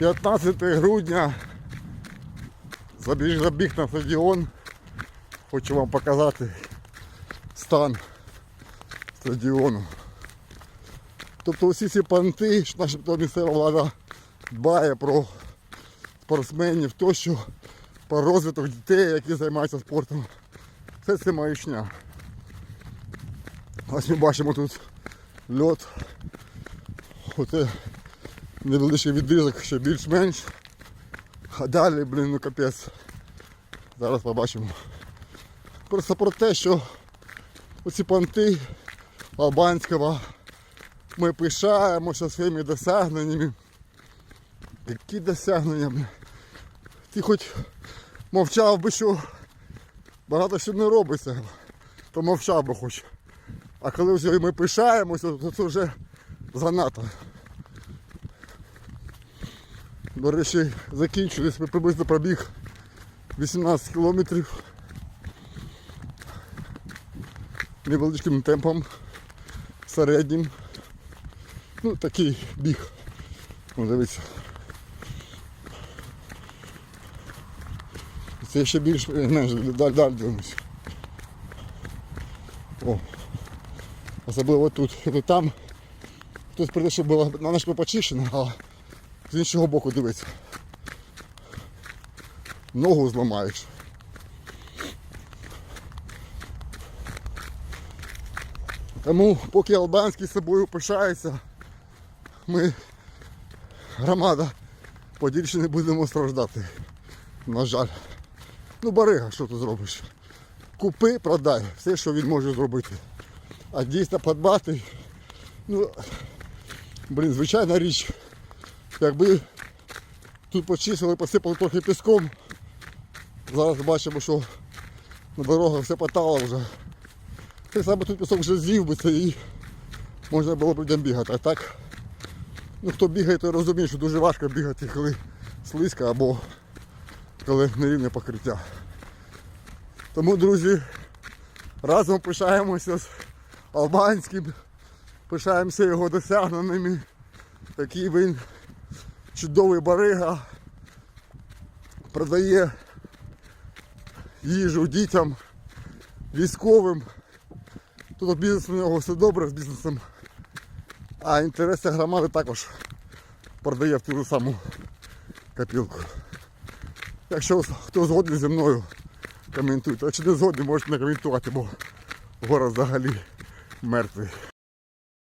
15 грудня забіг, на стадіон. Хочу вам показати стан стадіону. Тобто усі ці панти, що начебто місцева влада дбає про спортсменів тощо, про розвиток дітей, які займаються спортом. Все це маячня. Ось ми бачимо тут льот. Оце невеличкий відрізок ще більш-менш. А далі, блін, ну капець. Зараз побачимо. Просто про те, що оці понти Албанського ми пишаємося своїми досягненнями. Які досягнення? блін? Ти хоч мовчав би, що багато що не робиться, то мовчав би хоч. А коли вже ми пишаємося, то це вже занадто. До речі, закінчились, приблизно пробіг 18 кілометрів невеличким темпом, середнім. Ну, такий біг. Ну, дивіться. Це ще більш менш далі далі дивимось. О. Особливо тут. Тут там хтось прийде, що було на наш почищено, а з іншого боку дивиться. Ногу зламаєш. Тому поки Албанський собою пишається, ми громада Подільщини будемо страждати. На жаль. Ну барига, що ти зробиш? Купи, продай, все, що він може зробити. А дійсно подбати, ну, блін, звичайна річ, якби тут почистили, посипали трохи піском, зараз бачимо, що на дорогах все потало вже. Ти саме тут пісок вже з'їв би це і можна було б людям бігати. А так, ну хто бігає, той розуміє, що дуже важко бігати, коли слизько або коли нерівне покриття. Тому, друзі, разом пишаємося з Албанським, пишаємося його досягненнями. Такий він чудовий барига, продає їжу дітям, військовим. Тут бізнес у нього все добре з бізнесом, а інтереси громади також продає в ту ж саму копілку. Якщо хто згодний зі мною, коментуйте. Чи не згодний, можете не коментувати, бо город взагалі мертвий.